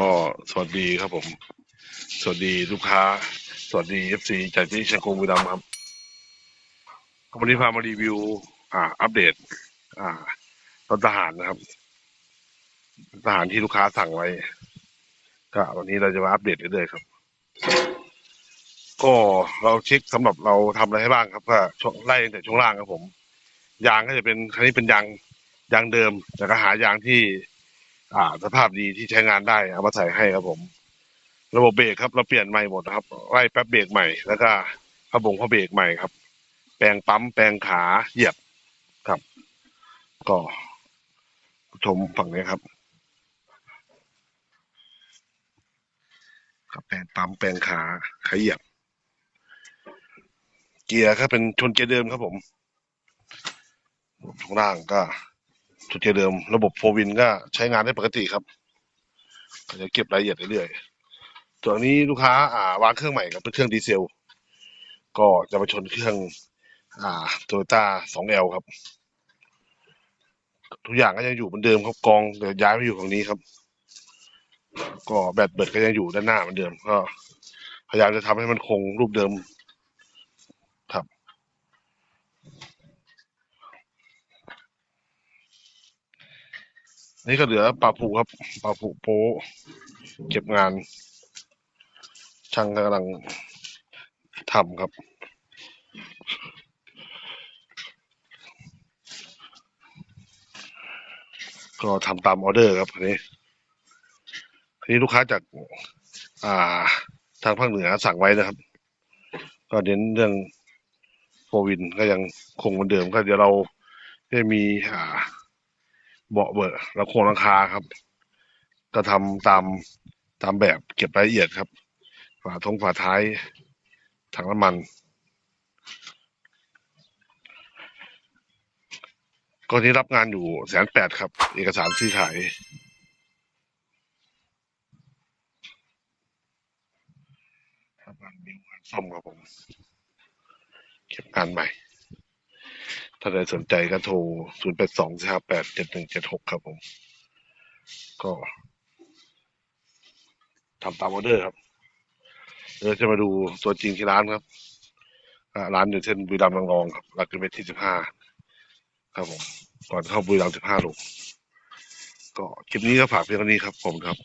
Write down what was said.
ก็สวัสดีครับผม สวัสดีลูกค้า สวัสดีเอฟซีจากที่เชียงกงบุรีรัมย์ครับวันนี้พามารีวิว อ่า อัปเดต อ่ารถทหารนะครับทหารที่ลูกค้าสั่งไว้ ก็วันนี้เราจะมาอัปเดตเรื่อยๆครับ ก็เราเช็คสำหรับเราทำอะไรให้บ้างครับก็ช่วงไล่ตั้งแต่ช่วงล่างครับผม ยางก็จะเป็นคันนี้เป็นยางยางเดิมแต่ก็หายางที่ อ่าสภาพดีที่ใช้งานได้เอามาใส่ให้ครับผม ระบบเบรกครับ เราเปลี่ยนใหม่หมดนะครับไล่แป๊บเบรกใหม่แล้วก็ผ้าบงผ้าเบรกใหม่ครับ แปลงปั๊มแปลงขาเหยียบครับ ก็ชมฝั่งนี้ครับครับแปลงปั๊มแปลงขาขาเหยียบ เกียร์ก็เป็นชนเกียร์เดิมครับผมข้างล่างก็ ชนเกียร์เดิมระบบโฟวินก็ใช้งานได้ปกติครับจะเก็บรายละเอียดเรื่อยๆส่วนี้ลูกค้าอ่าวางเครื่องใหม่ครับเป็นเครื่องดีเซล ก็จะไปชนเครื่องอ่าโตโยต้าสองเอลครับ ทุกอย่างก็ยังอยู่เหมือนเดิมครับกองเดี๋ยวย้ายไปอยู่ฝั่งนี้ครับ ก็แบตเบิดก็ยังอยู่ด้านหน้าเหมือนเดิมก็พยายามจะทำให้มันคงรูปเดิมครับ นี่ก็เหลือปลาผูครับปลาผูโป๊เก็บงาน ช่างกำลังทำครับก็ทำตามออเดอร์ครับอันนี้อันนี้ลูกค้าจาก อ่า ทางภาคเหนือสั่งไว้นะครับ ก็เน้นเรื่องโควินก็ยังคงเหมือนเดิมก็เดี๋ยวเราได้มีอ่า เบาะเบอร์แล้วโครงหลังคาครับ ก็ทำตามตามแบบเก็บรายละเอียดครับ ฝาทงฝาท้ายถังน้ำมัน ก็ที่รับงานอยู่แสนแปดครับ เอกสารซื้อขายครังานบิวงานซ่อมครับผม เก็บงานใหม่ ถ้าใครสนใจก็โทร 0 8 2 4 5 8 7 1 7 6 ครับผม ก็ทำตามออเดอร์ครับเดี๋ยวจะมาดูตัวจริงที่ร้านครับ ร้านอยู่เส้นบุรีรัมย์รองครับหลักกิโลเมตรที่ 15 ครับผม ก่อนเข้าบุรีรัมย์15โลก็คลิปนี้ก็ฝากเพียงเท่านี้ครับผมครับ